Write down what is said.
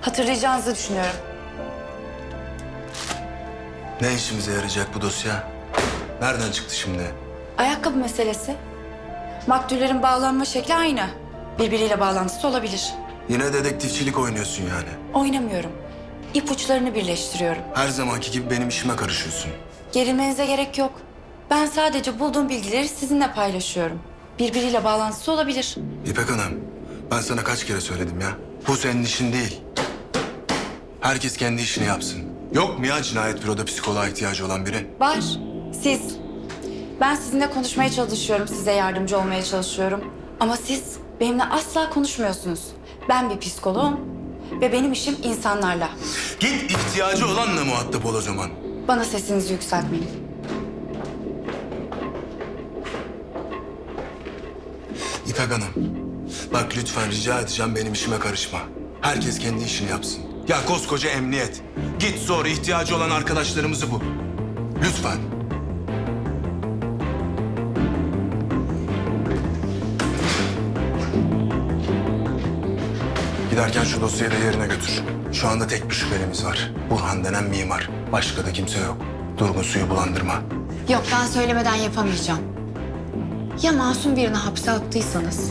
Hatırlayacağınızı düşünüyorum. Ne işimize yarayacak bu dosya? Nereden çıktı şimdi? Ayakkabı meselesi. Maktullerin bağlanma şekli aynı. Birbiriyle bağlantısı olabilir. Yine dedektifçilik oynuyorsun yani. Oynamıyorum. İpuçlarını birleştiriyorum. Her zamanki gibi benim işime karışıyorsun. Gerilmenize gerek yok. Ben sadece bulduğum bilgileri sizinle paylaşıyorum. Birbiriyle bağlantısı olabilir. İpek Hanım, ben sana kaç kere söyledim ya. Bu senin işin değil. Herkes kendi işini yapsın. Yok mu ya cinayet büroda psikoloğa ihtiyacı olan biri? Var. Siz. Ben sizinle konuşmaya çalışıyorum. Size yardımcı olmaya çalışıyorum. Ama siz benimle asla konuşmuyorsunuz. Ben bir psikoloğum ve benim işim insanlarla. Git ihtiyacı olanla muhatap ol o zaman. Bana sesinizi yükseltmeyin. İpek Hanım, bak lütfen rica edeceğim benim işime karışma. Herkes kendi işini yapsın. Ya koskoca emniyet. Git sor ihtiyacı olan arkadaşlarımızı bul. Lütfen. Giderken şu dosyayı da yerine götür. Şu anda tek bir şüphelimiz var. Burhan denen mimar. Başka da kimse yok. Durgun suyu bulandırma. Yok ben söylemeden yapamayacağım. Ya masum birini hapse attıysanız?